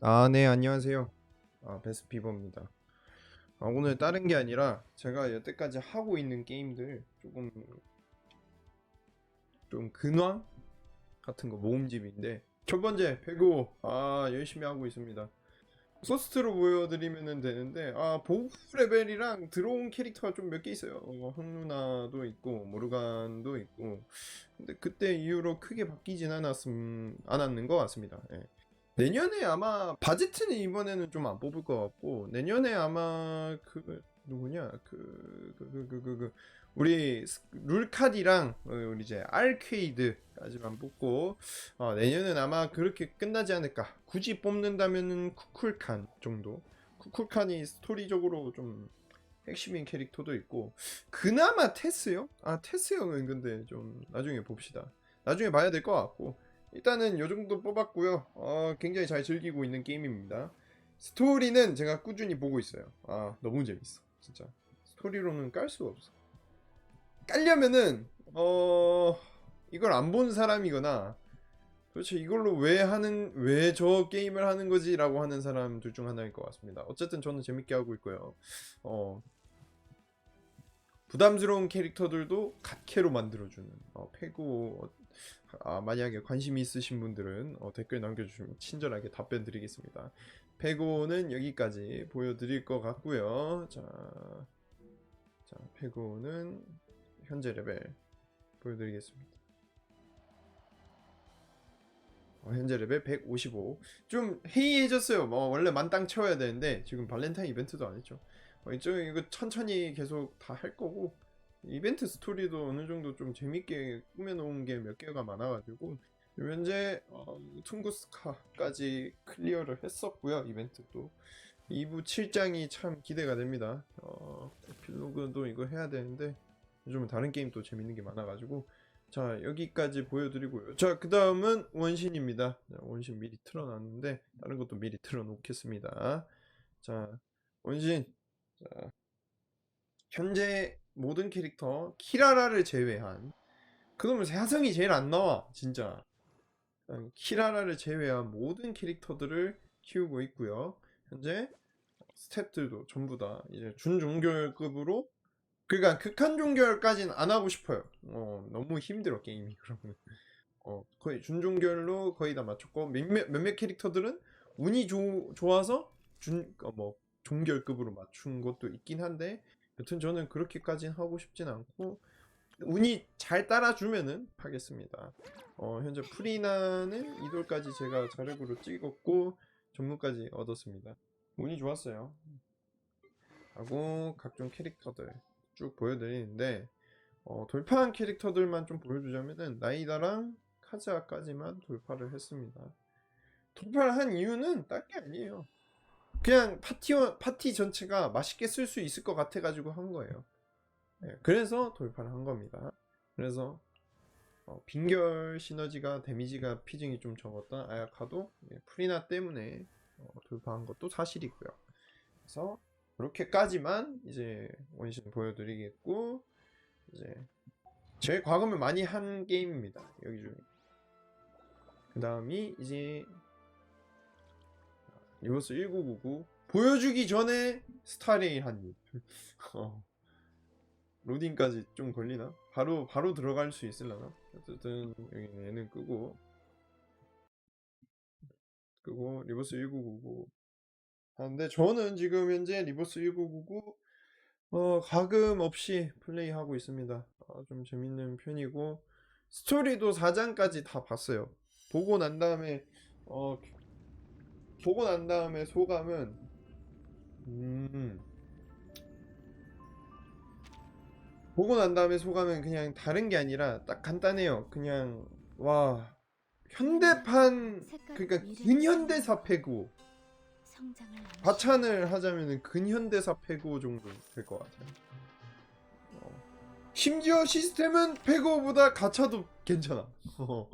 아, 네, 안녕하세요. 아, 베스피버입니다. 아, 오늘 다른 게 아니라 제가 여태까지 하고 있는 게임들 조금 좀 근황 같은 거 모음집인데 첫 번째 배구 아 열심히 하고 있습니다. 소스트로 보여드리면 되는데 아 보급 레벨이랑 들어온 캐릭터가 좀 몇 개 있어요. 어, 황누나도 있고 모르간도 있고 근데 그때 이후로 크게 바뀌진 않았음 않았는 것 같습니다. 예. 내년에 아마 바제트는 이번에는 좀 안 뽑을 것 같고 내년에 아마 그 누구냐? 그 그 그 그 그 그 우리 스- 룰카디랑 어, 우리 이제 알케이드까지만 뽑고 어, 내년은 아마 그렇게 끝나지 않을까. 굳이 뽑는다면은 쿠쿨칸 정도. 쿠쿨칸이 스토리적으로 좀 핵심인 캐릭터도 있고 그나마 테스요? 아 테스 형은 근데 좀 나중에 봅시다. 나중에 봐야 될 것 같고 일단은 요 정도 뽑았고요. 어, 굉장히 잘 즐기고 있는 게임입니다. 스토리는 제가 꾸준히 보고 있어요. 아, 너무 재밌어. 진짜. 스토리로는 깔 수가 없어. 깔려면은 어, 이걸 안 본 사람이거나 도대체 이걸로 왜 하는 왜 저 게임을 하는 거지라고 하는 사람 둘 중 하나일 것 같습니다. 어쨌든 저는 재밌게 하고 있고요. 어, 부담스러운 캐릭터들도 갓캐로 만들어주는 어, 페고 어, 아, 만약에 관심이 있으신 분들은 어, 댓글 남겨주시면 친절하게 답변 드리겠습니다. 페고는 여기까지 보여드릴 것 같고요. 자, 자 페고는 현재 레벨 보여드리겠습니다. 어, 현재 레벨 155. 좀 해이해졌어요. 뭐 원래 만땅 채워야 되는데 지금 발렌타인 이벤트도 안 했죠. 어, 이쪽 이거 천천히 계속 다 할 거고 이벤트 스토리도 어느 정도 좀 재밌게 꾸며놓은 게 몇 개가 많아가지고 현재 어, 퉁구스카까지 클리어를 했었고요 이벤트도. 2부 7장이 참 기대가 됩니다. 어, 에필로그도 이거 해야 되는데 요즘은 다른 게임 또 재밌는 게 많아가지고. 자 여기까지 보여드리고요. 자 그 다음은 원신입니다. 자, 원신 미리 틀어놨는데 다른 것도 미리 틀어놓겠습니다. 자 원신. 자 현재 모든 캐릭터 키라라를 제외한 그놈은 사성이 제일 안 나와 진짜. 어, 키라라를 제외한 모든 캐릭터들을 키우고 있고요. 현재 스탭들도 전부 다 이제 준종결급으로 그러니까 극한 종결까지는 안 하고 싶어요. 어 너무 힘들어 게임이 그러면. 어 거의 준종결로 거의 다 맞췄고 몇몇 몇몇 캐릭터들은 운이 조, 좋아서 준뭐 종결급으로 맞춘 것도 있긴 한데 여튼 저는 그렇게까지는 하고 싶진 않고 운이 잘 따라주면은 하겠습니다. 어, 현재 프리나는 이돌까지 제가 자력으로 찍었고 전문까지 얻었습니다. 운이 좋았어요. 하고 각종 캐릭터들 쭉 보여드리는데 어, 돌파한 캐릭터들만 좀 보여주자면은 나이다랑 카즈아까지만 돌파를 했습니다. 돌파를 한 이유는 딴 게 아니에요. 그냥 파티 파티 전체가 맛있게 쓸 수 있을 것 같아 가지고 한 거예요. 예, 그래서 돌파를 한 겁니다. 그래서 어, 빙결 시너지가 데미지가 피증이 좀 적었던 아야카도 예, 프리나 때문에 어, 돌파한 것도 사실이고요. 그래서 그렇게까지만 이제 원신 보여드리겠고 이제 제일 과금을 많이 한 게임입니다. 여기 중에. 그 다음이 이제 리버스 1999 보여주기 전에 스타레일 한 입. 어. 로딩까지 좀 걸리나? 바로 바로 들어갈 수 있을라나? 어쨌든 여기 얘는 끄고 끄고 리버스 1999 하는데 저는 지금 현재 리버스 1999 어, 가금 없이 플레이하고 있습니다. 아, 좀 재밌는 편이고 스토리도 4장까지 다 봤어요. 보고 난 다음에 어, 보고 난 다음에 소감은 음 보고 난 다음에 소감은 그냥 다른 게 아니라 딱 간단해요. 그냥 와 현대판 그러니까 근현대사 패고 과찬을 하자면은 근현대사 패고 정도 될 것 같아요. 어. 심지어 시스템은 패고보다 가차도 괜찮아.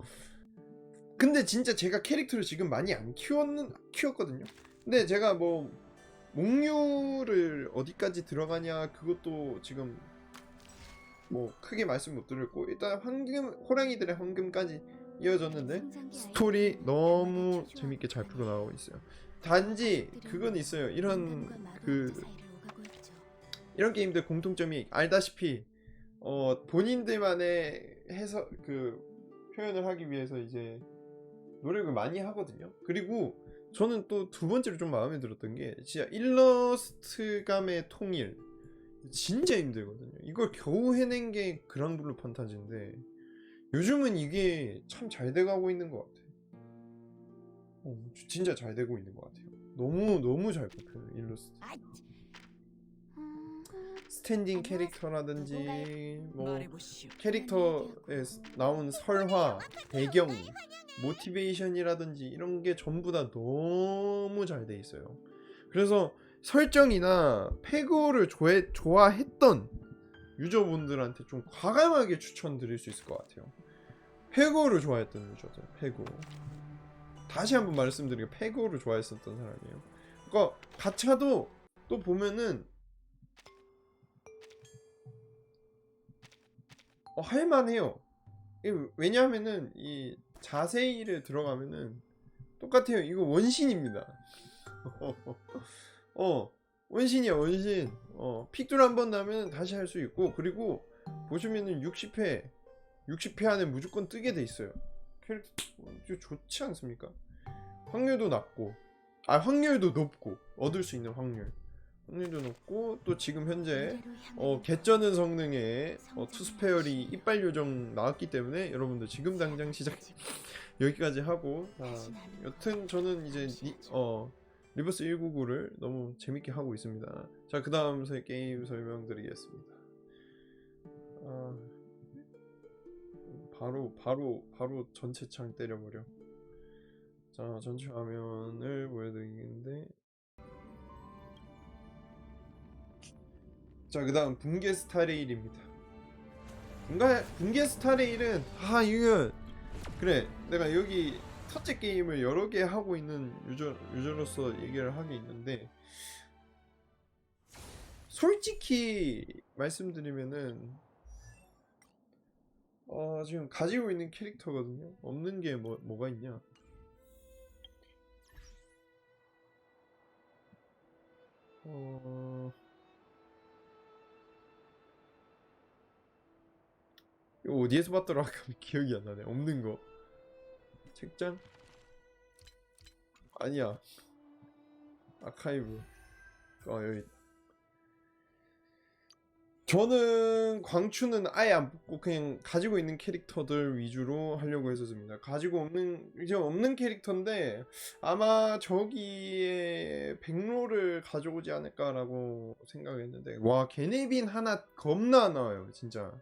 어. 근데 진짜 제가 캐릭터를 지금 많이 안 키웠는 키웠거든요. 근데 제가 뭐 목류를 어디까지 들어가냐 그것도 지금 뭐 크게 말씀 못 드렸고 일단 황금 호랑이들의 황금까지 이어졌는데 스토리 너무 재밌게 잘 풀어 나가고 있어요. 단지 그건 있어요. 이런 그 이런 게임들 공통점이 알다시피 어 본인들만의 해서 그 표현을 하기 위해서 이제 노력을 많이 하거든요. 그리고 저는 또 두 번째로 좀 마음에 들었던 게 진짜 일러스트감의 통일 진짜 힘들거든요. 이걸 겨우 해낸 게 그랑블루 판타지인데 요즘은 이게 참 잘 돼가고 있는 것 같아. 어, 진짜 잘 되고 있는 것 같아요. 너무 너무 잘 뽑혀요 일러스트. 스탠딩 캐릭터라든지 뭐. 캐릭터에 나온 설화, 배경, 모티베이션이라든지 이런 게 전부 다 너무 잘 돼 있어요. 그래서 설정이나 좋아해, 좋아했던 유저분들한테 좀 과감하게 추천드릴 수 있을 것 같아요. 패거를 좋아했던 유저들, 패거. 다시 한번 말씀드리게 패거를 좋아했었던 사람이에요. 그러니까 가차도 또 보면은 어, 할만해요. 이- 왜냐하면은 이 자세히를 들어가면은 똑같아요. 이거 원신입니다. 어 원신이야 원신. 어 픽돌 한 번 나면 다시 할 수 있고 그리고 보시면은 60회 60회 안에 무조건 뜨게 돼 있어요. 캐릭터 이거 좋지 않습니까? 확률도 낮고 아 확률도 높고 얻을 수 있는 확률 확률도 높고 또 지금 현재 어, 개쩌는 성능의 어, 투스페어리 이빨 요정 나왔기 때문에 여러분들 지금 당장 시작 여기까지 하고 아, 여튼 저는 이제 리, 어, 리버스 199를 너무 재밌게 하고 있습니다. 자, 그 다음 게임 설명드리겠습니다. 아, 바로 바로 바로 전체 창 때려버려. 자, 전체 화면을 보여드리는데 자, 그 다음 붕괴 스타레일입니다. 붕괴, 붕괴 스타레일은 아 이거 그래 내가 여기 첫째 게임을 여러 개 하고 있는 유저 유저로서 얘기를 하게 있는데 솔직히 말씀드리면은 어 지금 가지고 있는 캐릭터거든요. 없는 게 뭐 뭐가 있냐? 어 이거 어디에서 봤더라? 기억이 안 나네. 없는 거. 책장? 아니야. 아카이브. 어, 여기. 저는 광추는 아예 안 뽑고 그냥 가지고 있는 캐릭터들 위주로 하려고 했었습니다. 가지고 없는 이제 없는 캐릭터인데 아마 저기에 백로를 가져오지 않을까라고 생각했는데 와 게네빈 하나 겁나 나와요 진짜.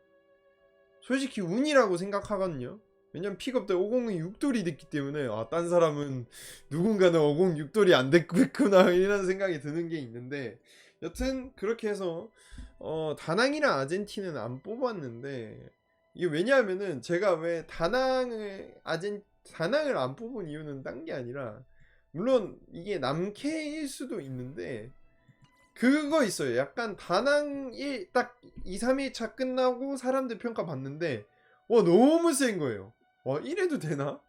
솔직히 운이라고 생각하거든요. 왜냐면 픽업 때 50은 6돌이 됐기 때문에 아, 딴 사람은 누군가는 50 6돌이 안 됐구나 이런 생각이 드는 게 있는데 여튼 그렇게 해서 어, 다낭이랑 아젠티는 안 뽑았는데 이게 왜냐하면은 제가 왜 다낭을 아젠 다낭을 안 뽑은 이유는 딴 게 아니라 물론 이게 남캐일 수도 있는데 그거 있어요. 약간 1, 딱 2, 3일차 끝나고 사람들 평가 봤는데, 와, 너무 센 거예요. 와, 이래도 되나?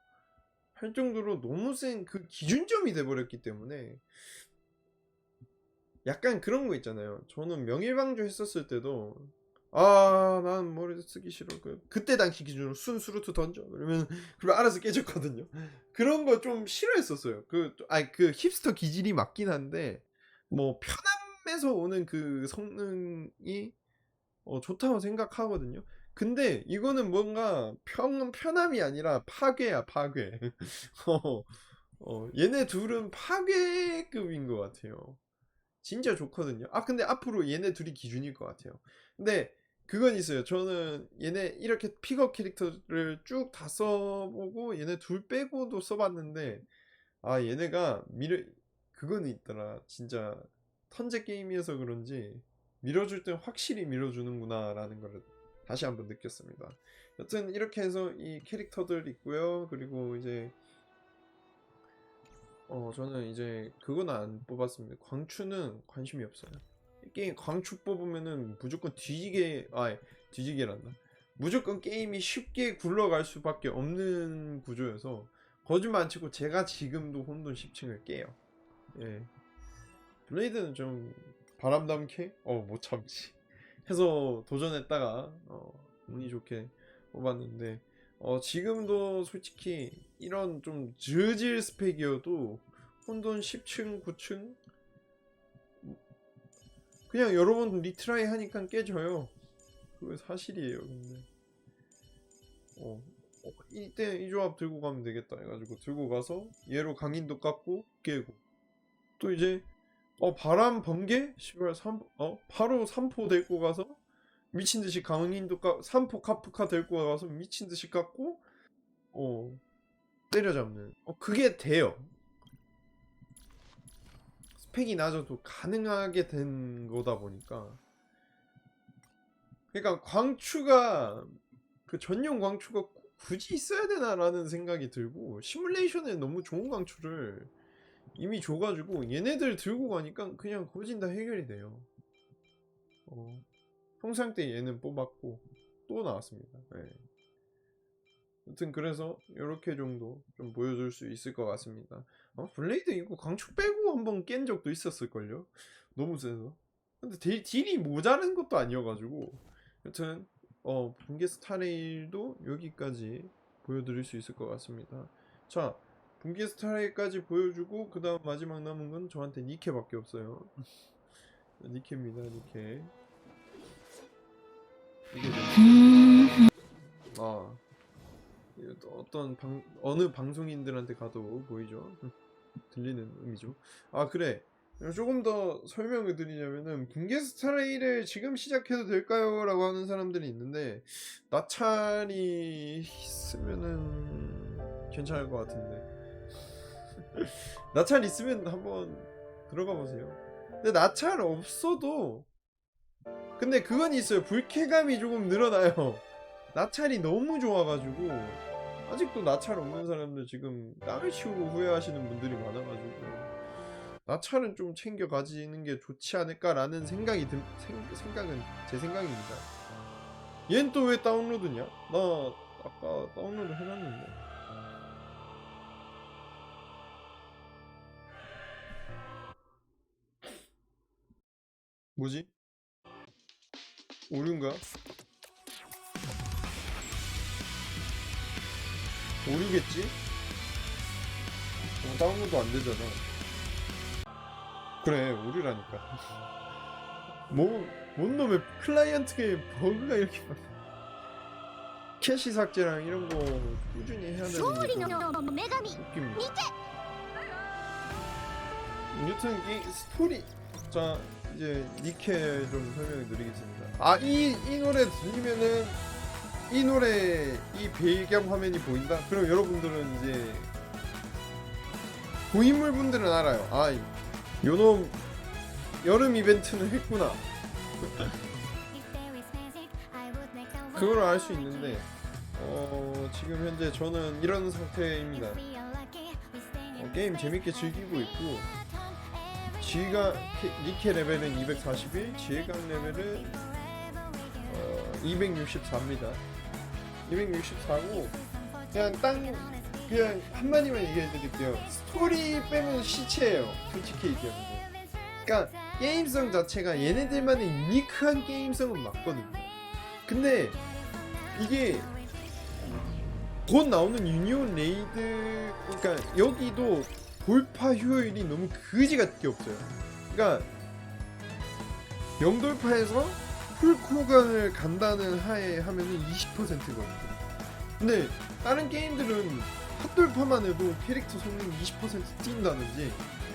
할 정도로 너무 센 그 기준점이 돼버렸기 때문에, 약간 그런 거 있잖아요. 저는 명일방주 했었을 때도, 아, 난 머리 쓰기 싫어. 그, 그때 당시 기준으로 순 수루트 던져. 그러면, 그러면 알아서 깨졌거든요. 그런 거 좀 싫어했었어요. 그, 아니, 그 힙스터 기질이 맞긴 한데, 뭐, 편 함에서 오는 그 성능이 어, 좋다고 생각하거든요. 근데 이거는 뭔가 편, 편함이 아니라 파괴야, 파괴. 어, 어, 얘네 둘은 파괴급인 것 같아요. 진짜 좋거든요. 아, 근데 앞으로 얘네 둘이 기준일 것 같아요. 근데 그건 있어요. 저는 얘네 이렇게 픽업 캐릭터를 쭉 다 써보고 얘네 둘 빼고도 써봤는데, 아, 얘네가 미래, 그건 있더라. 진짜 턴제 게임이어서 그런지 밀어줄 땐 확실히 밀어주는구나 라는 걸 다시 한번 느꼈습니다. 여튼 이렇게 해서 이 캐릭터들 있고요. 그리고 이제 어 저는 이제 그건 안 뽑았습니다. 광추는 관심이 없어요. 이 게임 광추 뽑으면은 무조건 뒤지게 아 뒤지게란다. 무조건 게임이 쉽게 굴러갈 수밖에 없는 구조여서 거짓말 안 치고 제가 지금도 혼돈 10층을 깨요. 예. 블레이드는 좀 바람담게 어못 참지. 해서 도전했다가 어 운이 좋게 뽑았는데 어 지금도 솔직히 이런 좀 저질 스펙이어도 혼돈 10층 9층? 그냥 여러 번 리트라이 하니까 깨져요. 그거 사실이에요 근데. 어, 어, 이때 이 조합 들고 가면 되겠다 해가지고 들고 가서 얘로 강인도 깎고 깨고. 또 이제 어 바람 번개 시발 3, 어? 바로 3포 데리고 가서 미친 듯이 강인도 깎 3포 카프카 데리고 가서 미친 듯이 깎고 어 때려잡는. 어 그게 돼요. 스펙이 낮아도 가능하게 된 거다 보니까. 그러니까 광추가 그 전용 광추가 구- 굳이 있어야 되나라는 생각이 들고 시뮬레이션에 너무 좋은 광추를 이미 줘가지고 얘네들 들고 가니까 그냥 거진 다 해결이 돼요. 어, 평상 때 얘는 뽑았고 또 나왔습니다. 네. 아무튼 그래서 이렇게 정도 좀 보여줄 수 있을 것 같습니다. 어, 블레이드 이거 광축 빼고 한번 깬 적도 있었을걸요? 너무 세서. 근데 딜, 딜이 모자른 것도 아니어가지고 여튼 어 분계 스타레일도 여기까지 보여드릴 수 있을 것 같습니다. 자 분계 스타레일까지 보여주고 그 다음 마지막 남은 건 저한테 니케밖에 없어요. 니케입니다 니케. 이게 좀- 아 어떤 방 어느 방송인들한테 가도 보이죠? 들리는 의미죠. 아 그래 조금 더 설명을 드리자면은 붕괴 스타레일을 지금 시작해도 될까요? 라고 하는 사람들이 있는데 나찰이 있으면은 괜찮을 것 같은데 나찰 있으면 한번 들어가 보세요 근데 나찰 없어도 근데 그건 있어요 불쾌감이 조금 늘어나요 나찰이 너무 좋아가지고 아직도 나찰 없는 사람들 지금 땅을 치우고 후회하시는 분들이 많아가지고 나찰은 좀 챙겨 가지는 게 좋지 않을까라는 생각이 든 생, 생각은 제 생각입니다. 얘는 또 왜 다운로드냐? 나 아까 다운로드 해놨는데. 뭐지? 오류인가? 오류겠지? 그럼 다운로드 안 되잖아. 그래, 오류라니까. 뭐, 뭔 놈의 클라이언트에 버그가 이렇게 많아. 캐시 삭제랑 이런 거 꾸준히 해야 되는 게 웃깁니다. 여튼 이 스토리 자 이제 니케 좀 설명해 드리겠습니다. 아 이 이 노래 들리면은 이 노래 이 배경 화면이 보인다? 그럼 여러분들은 이제 고인물 분들은 알아요. 아 요놈 여름 이벤트는 했구나. 그걸 알 수 있는데 어 지금 현재 저는 이런 상태입니다. 어, 게임 재밌게 즐기고 있고 지가 니케 레벨은 241 지혜강 레벨은 어, 264입니다. 264고 그냥 땅 그냥 한마디만 얘기해 드릴게요. 스토리 빼면 시체예요 솔직히 얘기하면. 그러니까 게임성 자체가 얘네들만의 유니크한 게임성은 맞거든요. 근데 이게 곧 나오는 유니온 레이드 그러니까 여기도 돌파 효율이 너무 그지 같게 없어요 그러니까 영돌파에서 풀코간을 간다는 하에 하면은 20%거든요 근데 다른 게임들은 핫돌파만 해도 캐릭터 성능 20% 뛴다든지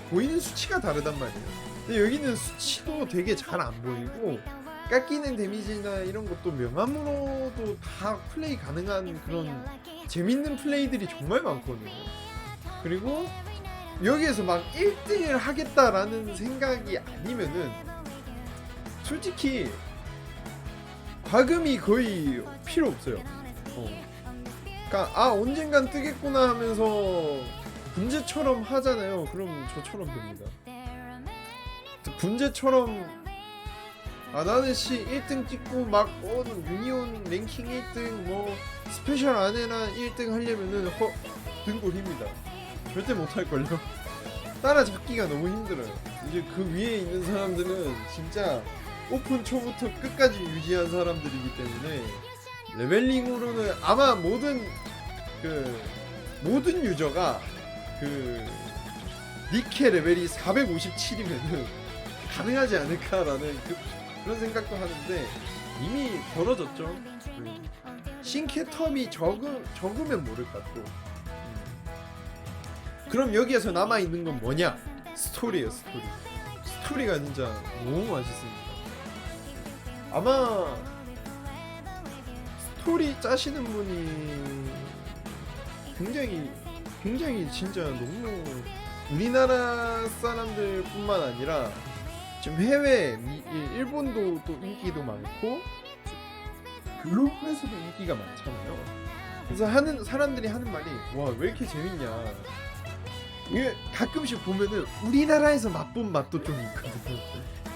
보이는 수치가 다르단 말이에요. 근데 여기는 수치도 되게 잘 안 보이고 깎이는 데미지나 이런 것도 명암으로도 다 플레이 가능한 그런 재밌는 플레이들이 정말 많거든요. 그리고 여기에서 막 1등을 하겠다라는 생각이 아니면은 솔직히 과금이 거의 필요 없어요. 어. 그러니까 아 언젠간 뜨겠구나 하면서 분재처럼 하잖아요. 그럼 저처럼 됩니다. 분재처럼 아 나는 씨 1등 찍고 막 어, 유니온 랭킹 1등 뭐 스페셜 아내나 1등 하려면은 허 등골 힘니다. 절대 못할걸요. 따라잡기가 너무 힘들어요. 이제 그 위에 있는 사람들은 진짜 오픈 초부터 끝까지 유지한 사람들이기 때문에 레벨링으로는 아마 모든 그 모든 유저가 그 니케 레벨이 457이면은 가능하지 않을까라는 그, 그런 생각도 하는데 이미 벌어졌죠. 음. 신캐 텀이 적으, 적으면 모를까 또. 음. 그럼 여기에서 남아 있는 건 뭐냐? 스토리예요, 스토리. 스토리가 진짜 너무 맛있습니다. 아마 스토리 짜시는 분이 굉장히 굉장히 진짜 너무 우리나라 사람들뿐만 아니라 지금 해외 일본도 또 인기도 많고 글로벌에서도 인기가 많잖아요. 그래서 하는 사람들이 하는 말이 와 왜 이렇게 재밌냐. 이게 가끔씩 보면은 우리나라에서 맛본 맛도 좀 있거든요.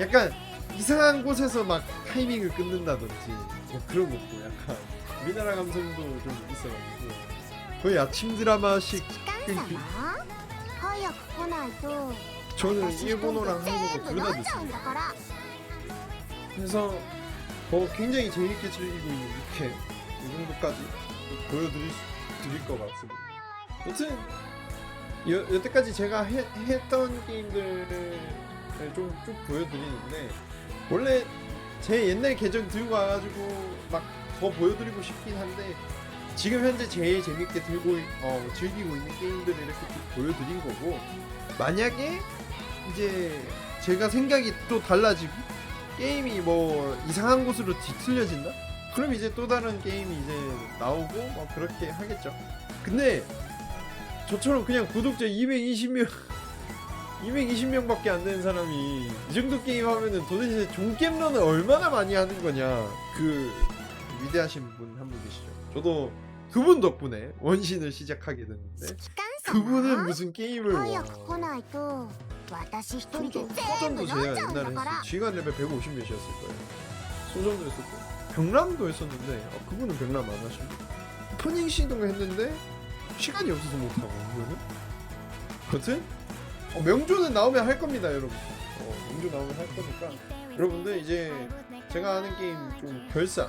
약간 이상한 곳에서 막 타이밍을 끊는다든지 뭐 그런 것도 약간 우리나라 감성도 좀 있어가지고 거의 아침 드라마식 時間差早く来ないと 저는 私一人で 일본어랑 全 한국어 部 둘 飲 다 んじゃうんだ 듣습니다. から 그래서 어, 굉장히 재밌게 즐기고 있는 이렇게 이 정도까지 보여드릴 수- 드릴 것 같습니다. 여튼 여, 여태까지 제가 해, 했던 게임들을 좀 쭉 보여드리는데 원래 제 옛날 계정 들고 와가지고 막 더 보여드리고 싶긴 한데 지금 현재 제일 재밌게 들고 있- 어, 즐기고 있는 게임들을 이렇게 쭉 보여드린 거고 만약에 이제 제가 생각이 또 달라지고 게임이 뭐 이상한 곳으로 뒤틀려진다? 그럼 이제 또 다른 게임이 이제 나오고 뭐 그렇게 하겠죠. 근데 저처럼 그냥 구독자 220명 220명밖에 안 되는 사람이 이 정도 게임 하면은 도대체 종겜런을 얼마나 많이 하는 거냐? 그 위대하신 분 한 분 계시죠? 저도 그분 덕분에 원신을 시작하게 됐는데 그분은 무슨 게임을 소정도 뭐? 제가 옛날에 했어요 쥐가 레벨 150몇이었을 거예요. 소정도 했었고. 병람도 했었는데 아, 그분은 병람 안 하시고? 오프닝 시도 했는데 시간이 없어서 못 하고 그거는. 여튼 어, 명조는 나오면 할 겁니다, 여러분. 어, 명조 나오면 할 거니까 여러분들 이제 제가 하는 게임 좀 결사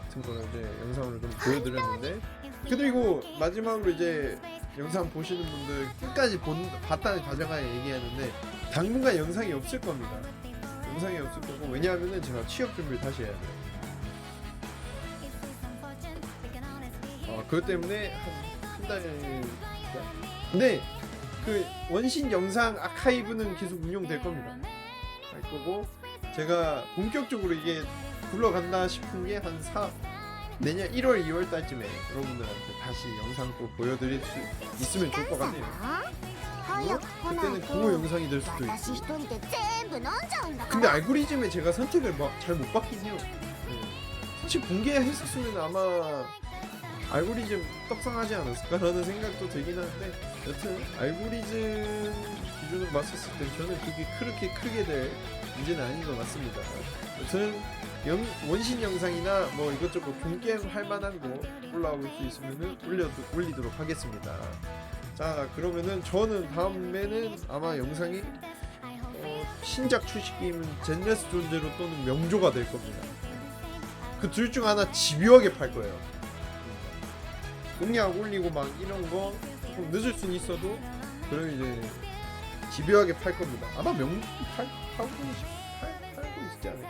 같은 거를 이제 영상으로 좀 보여드렸는데 그리고 마지막으로 이제 영상 보시는 분들 끝까지 본, 봤다는 가정하에 얘기하는데 당분간 영상이 없을 겁니다. 영상이 없을 거고 왜냐하면은 제가 취업 준비를 다시 해야 돼요. 어, 그것 때문에 한 다녀요. 네. 근데 그 원신 영상 아카이브는 계속 운용될 겁니다. 아, 할 거고 제가 본격적으로 이게 굴러간다 싶은 게 한 4, 내년 1월, 2월 달쯤에 여러분들한테 다시 영상 또 보여드릴 수 있으면 좋을 것 같네요. 그때는 구호 영상이 될 수도 있고. 근데 알고리즘에 제가 선택을 잘못 받긴 해요. 네. 혹시 공개했었으면 아마 알고리즘 떡상하지 않았을까라는 생각도 들긴 하는데 여튼 알고리즘 기준으로 봤었을 때 저는 그게 그렇게 크게 될 문제는 아닌 것 같습니다. 여튼 영, 원신 영상이나 뭐 이것저것 공개할 할 만한 거 올라올 수 있으면은 올려 올리도록 하겠습니다. 자 그러면은 저는 다음에는 아마 영상이 어, 신작 출시 게임은 젠네스 존재로 또는 명조가 될 겁니다. 그 둘 중 하나 집요하게 팔 거예요. 공략 올리고 막 이런 거 좀 늦을 순 있어도 그럼 이제 집요하게 팔 겁니다. 아마 명품이 팔, 팔고, 팔, 팔고 있지 않을까.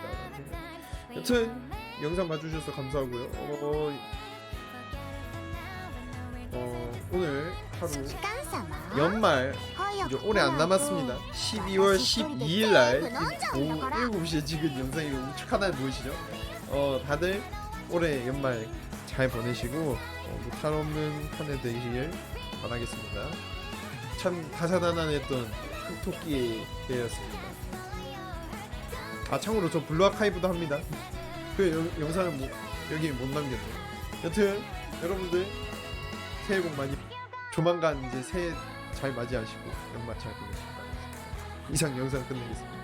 여튼 영상 봐주셔서 감사하고요. 어, 어, 오늘 하루 연말 이제 오래 안 남았습니다. 12월 12일 날 오후 7시에 찍은 영상이 우측 하나에 보이시죠? 어, 다들 올해 연말 잘 보내시고 어, 무탈 없는 한 해 되시길 바라겠습니다. 참 다사다난했던 흑토끼의 해였습니다. 아 참고로 저 블루 아카이브도 합니다. 그 영, 영상을 뭐, 여기 못 남겼네요. 여튼 여러분들 새해 복 많이 조만간 이제 새해 잘 맞이하시고 연말 잘 보내시기 바랍니다. 이상 영상 끝내겠습니다.